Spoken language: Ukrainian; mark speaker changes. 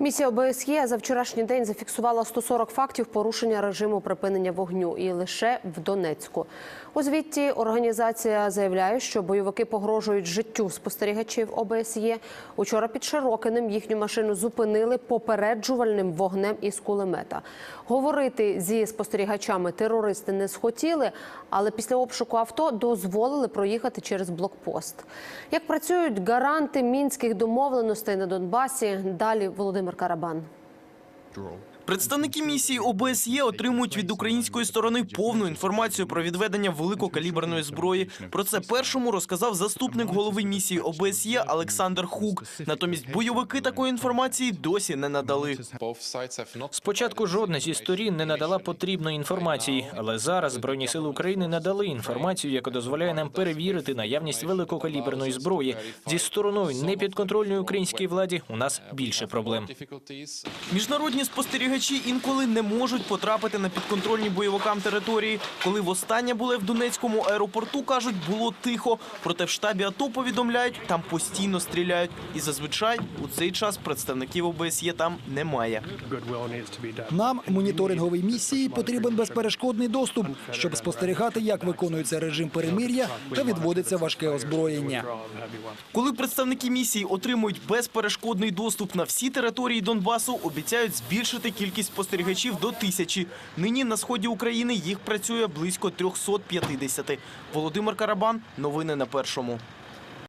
Speaker 1: Місія ОБСЄ за вчорашній день зафіксувала 140 фактів порушення режиму припинення вогню і лише в Донецьку. У звітті організація заявляє, що бойовики погрожують життю спостерігачів ОБСЄ. Учора під Широкинем їхню машину зупинили попереджувальним вогнем із кулемета. Говорити зі спостерігачами терористи не схотіли, але після обшуку авто дозволили проїхати через блокпост. Як працюють гаранти мінських домовленостей на Донбасі? Далі Володимир Карабан.
Speaker 2: Представники місії ОБСЄ отримують від української сторони повну інформацію про відведення великокаліберної зброї. Про це першому розказав заступник голови місії ОБСЄ Олександр Хук. Натомість бойовики такої інформації досі не надали.
Speaker 3: Спочатку жодна зі сторін не надала потрібної інформації, але зараз Збройні сили України надали інформацію, яка дозволяє нам перевірити наявність великокаліберної зброї. Зі стороною непідконтрольної українській владі у нас більше проблем.
Speaker 2: Міжнародні спостерігачі інколи не можуть потрапити на підконтрольні бойовикам території. Коли востаннє були в Донецькому аеропорту, кажуть, було тихо. Проте в штабі АТО повідомляють, там постійно стріляють. І зазвичай у цей час представників ОБСЄ там немає.
Speaker 4: Нам, моніторинговій місії, потрібен безперешкодний доступ, щоб спостерігати, як виконується режим перемир'я та відводиться важке озброєння.
Speaker 2: Коли представники місії отримують безперешкодний доступ на всі території Донбасу, обіцяють збільшити кількість спостерігачів до тисячі. Нині на сході України їх працює близько 350. Володимир Карабан. Новини на першому.